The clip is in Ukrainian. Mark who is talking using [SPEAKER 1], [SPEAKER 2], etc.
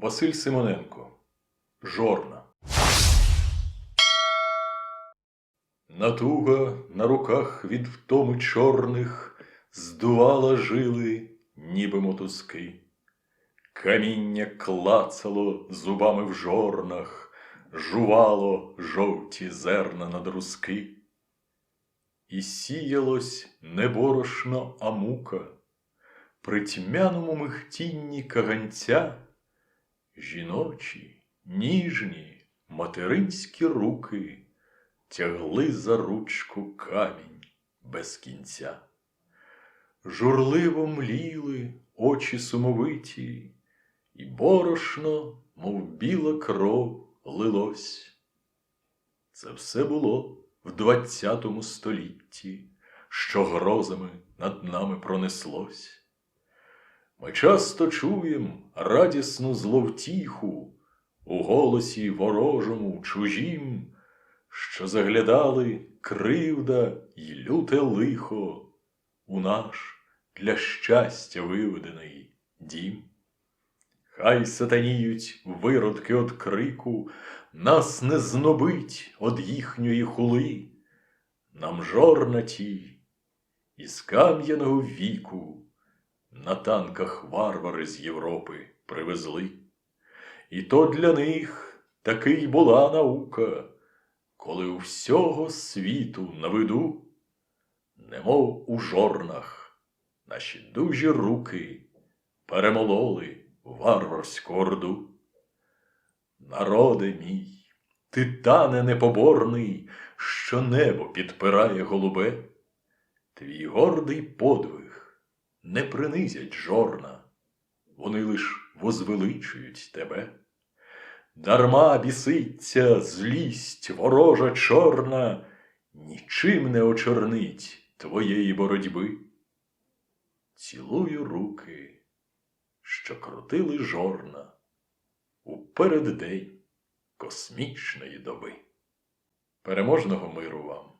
[SPEAKER 1] Василь Симоненко. Жорна. Натуга на руках від втоми чорних здувала жили, ніби мотузки. Каміння клацало зубами в жорнах, жувало жовті зерна на друзки. І сіялось не борошно, а мука. При тьмяному михтінні каганця жіночі, ніжні, материнські руки тягли за ручку камінь без кінця. Журливо мліли очі сумовиті, і борошно, мов біла кров, лилось. Це все було в двадцятому столітті, що грозами над нами пронеслось. Ми часто чуєм радісну зловтіху у голосі ворожому чужім, що заглядали кривда й люте лихо у наш для щастя виведений дім. Хай сатаніють виродки од крику, нас не знобить од їхньої хули, нам жорна ті із кам'яного віку на танках варвари з Європи привезли. І то для них такий була наука, коли у всього світу на виду, немов у жорнах, наші дужі руки перемололи варварську орду. Народе мій, титане непоборний, що небо підпирає голубе, твій гордий подвиг не принизять жорна, вони лиш возвеличують тебе. Дарма біситься злість ворожа чорна, нічим не очорнить твоєї боротьби. Цілую руки, що крутили жорна у переддень космічної доби. Переможного миру вам!